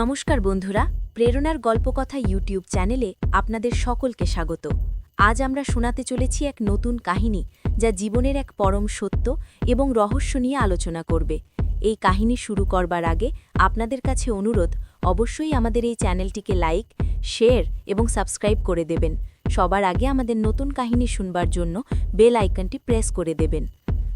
নমস্কার বন্ধুরা, প্রেরণার গল্পকথা ইউটিউব চ্যানেলে আপনাদের সকলকে স্বাগত। আজ আমরা শোনাতে চলেছি এক নতুন কাহিনী যা জীবনের এক পরম সত্য এবং রহস্য নিয়ে আলোচনা করবে। এই কাহিনী শুরু করবার আগে আপনাদের কাছে অনুরোধ, অবশ্যই আমাদের এই চ্যানেলটিকে লাইক, শেয়ার এবং সাবস্ক্রাইব করে দেবেন। সবার আগে আমাদের নতুন কাহিনী শুনবার জন্য বেল আইকনটি প্রেস করে দেবেন।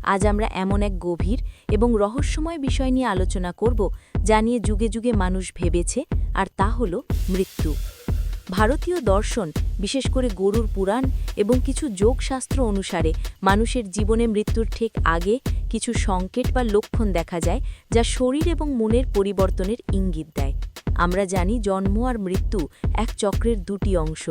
আজ আমরা এমন এক গভীর এবং রহস্যময় বিষয় নিয়ে আলোচনা করব যা নিয়ে যুগে যুগে মানুষ ভেবেছে আর তা হল মৃত্যু। ভারতীয় দর্শন, বিশেষ করে গরুর পুরাণ এবং কিছু যোগশাস্ত্র অনুসারে মানুষের জীবনে মৃত্যুর ঠিক আগে কিছু সংকেত বা লক্ষণ দেখা যায় যা শরীর এবং মনের পরিবর্তনের ইঙ্গিত দেয়। আমরা জানি জন্ম আর মৃত্যু এক চক্রের দুটি অংশ।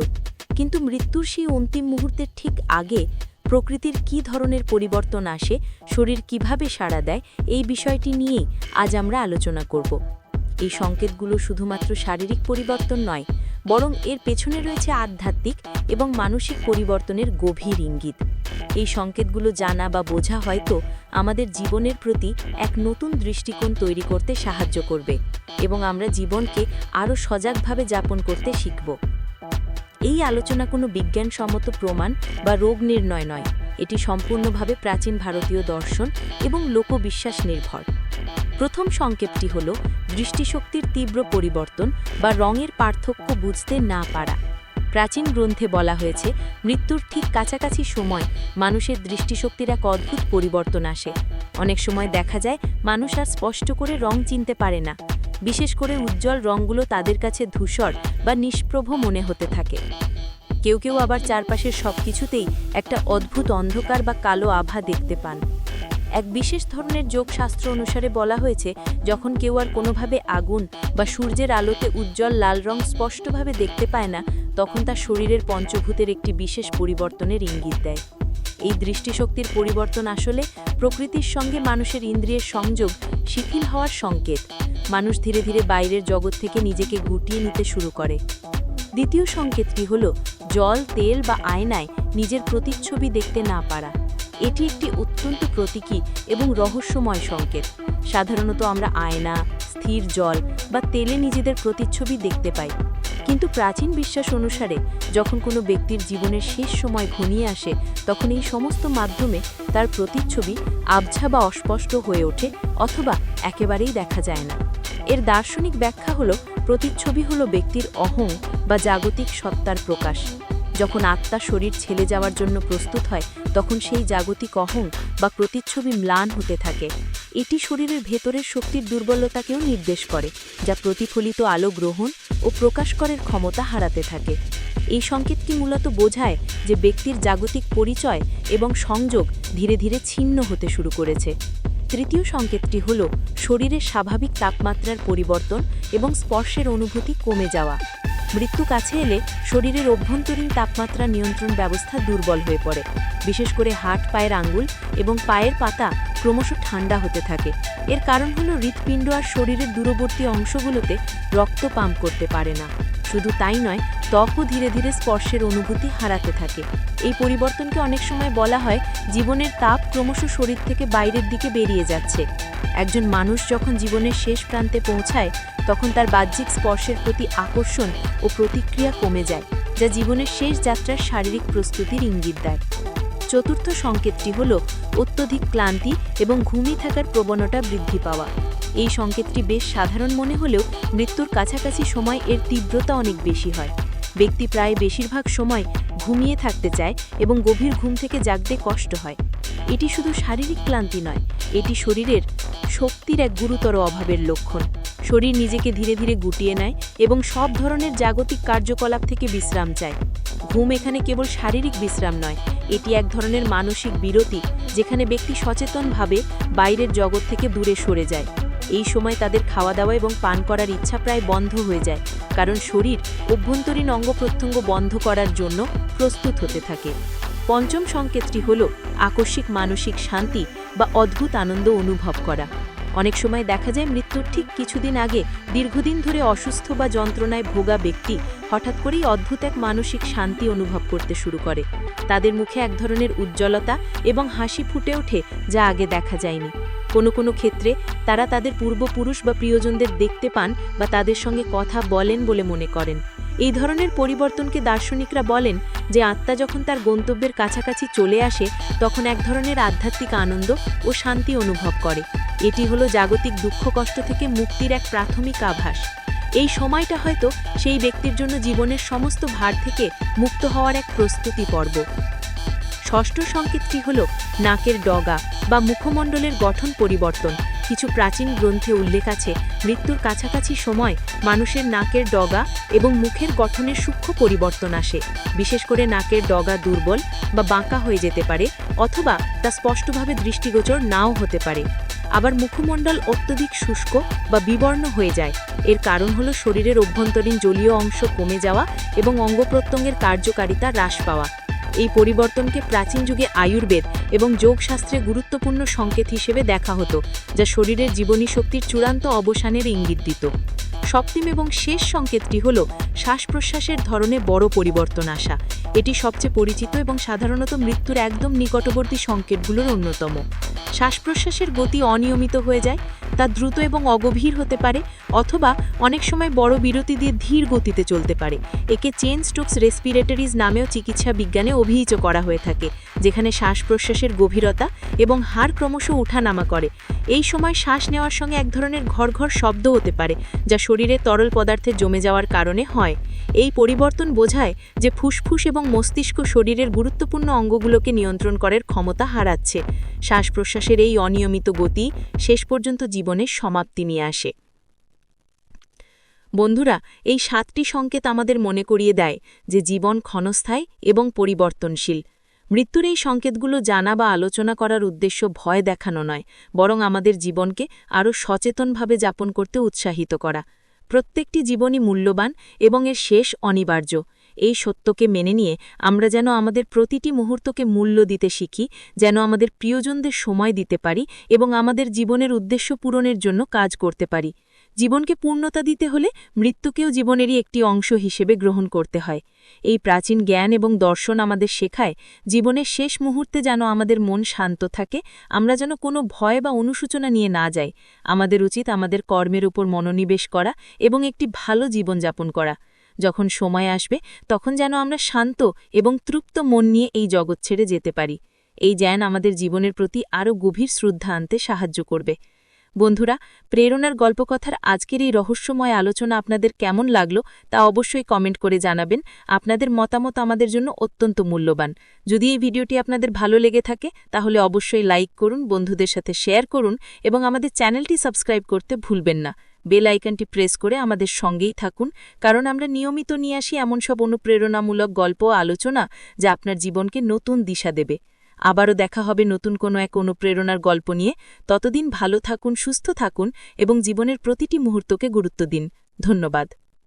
কিন্তু মৃত্যুর সেই অন্তিম মুহূর্তের ঠিক আগে প্রকৃতির কী ধরনের পরিবর্তন আসে, শরীর কীভাবে সাড়া দেয়, এই বিষয়টি নিয়েই আজ আমরা আলোচনা করব। এই সংকেতগুলো শুধুমাত্র শারীরিক পরিবর্তন নয়, বরং এর পেছনে রয়েছে আধ্যাত্মিক এবং মানসিক পরিবর্তনের গভীর ইঙ্গিত। এই সংকেতগুলো জানা বা বোঝা হয়তো আমাদের জীবনের প্রতি এক নতুন দৃষ্টিকোণ তৈরি করতে সাহায্য করবে এবং আমরা জীবনকে আরও সজাগভাবে যাপন করতে শিখব। এই আলোচনা কোনো বিজ্ঞানসম্মত প্রমাণ বা রোগ নির্ণয় নয়। এটি সম্পূর্ণভাবে প্রাচীন ভারতীয় দর্শন এবং লোকবিশ্বাস নির্ভর। প্রথম সংক্ষেপটি হল দৃষ্টিশক্তির তীব্র পরিবর্তন বা রঙের পার্থক্য বুঝতে না পারা। প্রাচীন গ্রন্থে বলা হয়েছে, মৃত্যুর ঠিক কাছাকাছি সময় মানুষের দৃষ্টিশক্তির এক অদ্ভুত পরিবর্তন আসে। অনেক সময় দেখা যায়, মানুষ আর স্পষ্ট করে রং চিনতে পারে না। বিশেষ করে উজ্জ্বল রঙগুলো তাদের কাছে ধূসর বা নিষ্প্রভ মনে হতে থাকে। কেউ কেউ আবার চারপাশের সব কিছুতেই একটা অদ্ভুত অন্ধকার বা কালো আভা দেখতে পান। এক বিশেষ ধরনের যোগশাস্ত্র অনুসারে বলা হয়েছে, যখন কেউ আর কোনোভাবে আগুন বা সূর্যের আলোতে উজ্জ্বল লাল রং স্পষ্টভাবে দেখতে পায় না, তখন তার শরীরের পঞ্চভূতের একটি বিশেষ পরিবর্তনের ইঙ্গিত দেয়। এই দৃষ্টিশক্তির পরিবর্তন আসলে প্রকৃতির সঙ্গে মানুষের ইন্দ্রিয়ের সংযোগ শিথিল হওয়ার সংকেত। মানুষ ধীরে ধীরে বাইরের জগৎ থেকে নিজেকে গুটিয়ে নিতে শুরু করে। দ্বিতীয় সংকেতটি হল, জল, তেল বা আয়নায় নিজের প্রতিচ্ছবি দেখতে না পারা। এটি একটি অত্যন্ত প্রতীকী এবং রহস্যময় সংকেত। সাধারণত আমরা আয়না, স্থির জল বা তেলে নিজেদের প্রতিচ্ছবি দেখতে পাই। কিন্তু প্রাচীন বিশ্বাস অনুসারে, যখন কোনো ব্যক্তির জীবনের শেষ সময় ঘনিয়ে আসে, তখন এই সমস্ত মাধ্যমে তার প্রতিচ্ছবি আবছা বা অস্পষ্ট হয়ে ওঠে অথবা একেবারেই দেখা যায় না। এর দার্শনিক ব্যাখ্যা হল, প্রতিচ্ছবি হল ব্যক্তির অহং বা জাগতিক সত্তার প্রকাশ। যখন আত্মা শরীর ছেলে যাওয়ার জন্য প্রস্তুত হয়, তখন সেই জাগতিক অহং বা প্রতিচ্ছবি ম্লান হতে থাকে। এটি শরীরের ভেতরের শক্তির দুর্বলতাকেও নির্দেশ করে, যা প্রতিফলিত আলো গ্রহণ ও প্রকাশ করার ক্ষমতা হারাতে থাকে। এই সংকেতটি মূলত বোঝায় যে ব্যক্তির জাগতিক পরিচয় এবং সংযোগ ধীরে ধীরে ছিন্ন হতে শুরু করেছে। তৃতীয় সংকেতটি হল শরীরের স্বাভাবিক তাপমাত্রার পরিবর্তন এবং স্পর্শের অনুভূতি কমে যাওয়া। মৃত্যু কাছে এলে শরীরের অভ্যন্তরীণ তাপমাত্রা নিয়ন্ত্রণ ব্যবস্থা দুর্বল হয়ে পড়ে। বিশেষ করে হাট পায়ের আঙ্গুল এবং পায়ের পাতা ক্রমশ ঠান্ডা হতে থাকে। এর কারণ হল হৃৎপিণ্ড আর শরীরের দূরবর্তী অংশগুলোতে রক্ত পাম্প করতে পারে না। শুধু তাই নয়, ত্বকও ধীরে ধীরে স্পর্শের অনুভূতি হারাতে থাকে। এই পরিবর্তনকে অনেক সময় বলা হয়, জীবনের তাপ ক্রমশ শরীর থেকে বাইরের দিকে বেরিয়ে যাচ্ছে। একজন মানুষ যখন জীবনের শেষ প্রান্তে পৌঁছায়, তখন তার বাহ্যিক স্পর্শের প্রতি আকর্ষণ ও প্রতিক্রিয়া কমে যায়, যা জীবনের শেষ যাত্রার শারীরিক প্রস্তুতির ইঙ্গিত দেয়। চতুর্থ সংকেতটি হল অত্যধিক ক্লান্তি এবং ঘুমিয়ে থাকার প্রবণতা বৃদ্ধি পাওয়া। এই সংকেতটি বেশ সাধারণ মনে হলেও মৃত্যুর কাছাকাছি সময় এর তীব্রতা অনেক বেশি হয়। ব্যক্তি প্রায় বেশিরভাগ সময় ঘুমিয়ে থাকতে চায় এবং গভীর ঘুম থেকে জাগতে কষ্ট হয়। এটি শুধু শারীরিক ক্লান্তি নয়, এটি শরীরের শক্তির এক গুরুতর অভাবের লক্ষণ। শরীর নিজেকে ধীরে ধীরে গুটিয়ে নেয় এবং সব ধরনের জাগতিক কার্যকলাপ থেকে বিশ্রাম চায়। ঘুম এখানে কেবল শারীরিক বিশ্রাম নয়, এটি এক ধরনের মানসিক বিরতি যেখানে ব্যক্তি সচেতনভাবে বাইরের জগৎ থেকে দূরে সরে যায়। এই সময় তাদের খাওয়া দাওয়া এবং পান করার ইচ্ছা প্রায় বন্ধ হয়ে যায়, কারণ শরীর অভ্যন্তরীণ অঙ্গ প্রত্যঙ্গ বন্ধ করার জন্য প্রস্তুত হতে থাকে। পঞ্চম সংকেতটি হল আকস্মিক মানসিক শান্তি বা অদ্ভুত আনন্দ অনুভব করা। অনেক সময় দেখা যায় মৃত্যুর ঠিক কিছুদিন আগে দীর্ঘদিন ধরে অসুস্থ বা যন্ত্রণায় ভোগা ব্যক্তি হঠাৎ করেই অদ্ভুত এক মানসিক শান্তি অনুভব করতে শুরু করে। তাদের মুখে এক ধরনের উজ্জ্বলতা এবং হাসি ফুটে ওঠে যা আগে দেখা যায়নি। কোনো কোনো ক্ষেত্রে তারা তাদের পূর্বপুরুষ বা প্রিয়জনদের দেখতে পান বা তাদের সঙ্গে কথা বলেন বলে মনে করেন। এই ধরনের পরিবর্তনকে দার্শনিকরা বলেন যে আত্মা যখন তার গন্তব্যের কাছাকাছি চলে আসে, তখন এক ধরনের আধ্যাত্মিক আনন্দ ও শান্তি অনুভব করে। এটি হলো জাগতিক দুঃখ কষ্ট থেকে মুক্তির এক প্রাথমিক আভাস। এই সময়টা হয়তো সেই ব্যক্তির জন্য জীবনের সমস্ত ভার থেকে মুক্ত হওয়ার এক প্রস্তুতি পর্ব। ষষ্ঠ সংকেতটি হল নাকের ডগা বা মুখমণ্ডলের গঠন পরিবর্তন। কিছু প্রাচীন গ্রন্থে উল্লেখ আছে, মৃত্যুর কাছাকাছি সময় মানুষের নাকের ডগা এবং মুখের গঠনের সূক্ষ্ম পরিবর্তন আসে। বিশেষ করে নাকের ডগা দুর্বল বা বাঁকা হয়ে যেতে পারে অথবা তা স্পষ্টভাবে দৃষ্টিগোচর নাও হতে পারে। আবার মুখমণ্ডল অত্যধিক শুষ্ক বা বিবর্ণ হয়ে যায়। এর কারণ হলো শরীরের অভ্যন্তরীণ জলীয় অংশ কমে যাওয়া এবং অঙ্গপ্রত্যঙ্গের কার্যকারিতা হ্রাস পাওয়া। এই পরিবর্তনকে প্রাচীন যুগে আয়ুর্বেদ এবং যোগশাস্ত্রে গুরুত্বপূর্ণ সংকেত হিসেবে দেখা হতো, যা শরীরের জীবনী শক্তির চূড়ান্ত অবসানের ইঙ্গিত দিত। সপ্তম এবং শেষ সংকেতটি হল শ্বাস প্রশ্বাসের ধরনে বড় পরিবর্তন আসা। এটি সবচেয়ে পরিচিত এবং সাধারণত মৃত্যুর একদম নিকটবর্তী সংকেতগুলোর অন্যতম। শ্বাস প্রশ্বাসের গতি অনিয়মিত হয়ে যায় তা দ্রুত এবং অগভীর হতে পারে অথবা অনেক সময় বড় বিরতি দিয়ে ধীর গতিতে চলতে পারে। একে চেন স্ট্রোকস রেসপিরেটরিজ নামেও চিকিৎসা বিজ্ঞানে অভিহিত করা হয়ে থাকে, যেখানে শ্বাস প্রশ্বাসের গভীরতা এবং হাড় ক্রমশ উঠানামা করে। এই সময় শ্বাস নেওয়ার সঙ্গে এক ধরনের ঘর ঘর শব্দ হতে পারে, যা শরীরে তরল পদার্থে জমে যাওয়ার কারণে হয়। এই পরিবর্তন বোঝায় যে ফুসফুস এবং মস্তিষ্ক শরীরের গুরুত্বপূর্ণ অঙ্গগুলোকে নিয়ন্ত্রণ করার ক্ষমতা হারাচ্ছে। শ্বাস প্রশ্বাসের এই অনিয়মিত গতি শেষ পর্যন্ত জীবনের সমাপ্তি নিয়ে আসে। বন্ধুরা, এই সাতটি সংকেত আমাদের মনে করিয়ে দেয় যে জীবন ক্ষণস্থায়ী এবং পরিবর্তনশীল। মৃত্যুর এই সংকেতগুলো জানা বা আলোচনা করার উদ্দেশ্য ভয় দেখানো নয়, বরং আমাদের জীবনকে আরও সচেতনভাবে যাপন করতে উৎসাহিত করা। প্রত্যেকটি জীবনই মূল্যবান এবং এর শেষ অনিবার্য। এই সত্যকে মেনে নিয়ে আমরা যেন আমাদের প্রতিটি মুহূর্তকে মূল্য দিতে শিখি, যেন আমাদের প্রিয়জনদের সময় দিতে পারি এবং আমাদের জীবনের উদ্দেশ্য পূরণের জন্য কাজ করতে পারি। জীবনকে পূর্ণতা দিতে হলে মৃত্যুকেও জীবনেরই একটি অংশ হিসেবে গ্রহণ করতে হয়। এই প্রাচীন জ্ঞান এবং দর্শন আমাদের শেখায়, জীবনের শেষ মুহূর্তে যেন আমাদের মন শান্ত থাকে, আমরা যেন কোনো ভয় বা অনুসূচনা নিয়ে না যাই। আমাদের উচিত আমাদের কর্মের উপর মনোনিবেশ করা এবং একটি ভালো জীবনযাপন করা। যখন সময় আসবে, তখন যেন আমরা শান্ত এবং তৃপ্ত মন নিয়ে এই জগৎ ছেড়ে যেতে পারি। এই জ্ঞান আমাদের জীবনের প্রতি আরও গভীর শ্রদ্ধা আনতে সাহায্য করবে। বন্ধুরা, প্রেরণার গল্পকথার আজকের এই রহস্যময় আলোচনা আপনাদের কেমন লাগল তা অবশ্যই কমেন্ট করে জানাবেন। আপনাদের মতামত আমাদের জন্য অত্যন্ত মূল্যবান। যদি এই ভিডিওটি আপনাদের ভালো লেগে থাকে, তাহলে অবশ্যই লাইক করুন, বন্ধুদের সাথে শেয়ার করুন এবং আমাদের চ্যানেলটি সাবস্ক্রাইব করতে ভুলবেন না। বেল আইকনটি প্রেস করে আমাদের সঙ্গেই থাকুন, কারণ আমরা নিয়মিত নিয়ে আসি এমন সব অনুপ্রেরণামূলক গল্প আলোচনা যা আপনার জীবনকে নতুন দিশা দেবে। আবারও দেখা হবে নতুন কোনো এক অনুপ্রেরণার গল্প নিয়ে। ততদিন ভালো থাকুন, সুস্থ থাকুন এবং জীবনের প্রতিটি মুহূর্তকে গুরুত্ব দিন। ধন্যবাদ।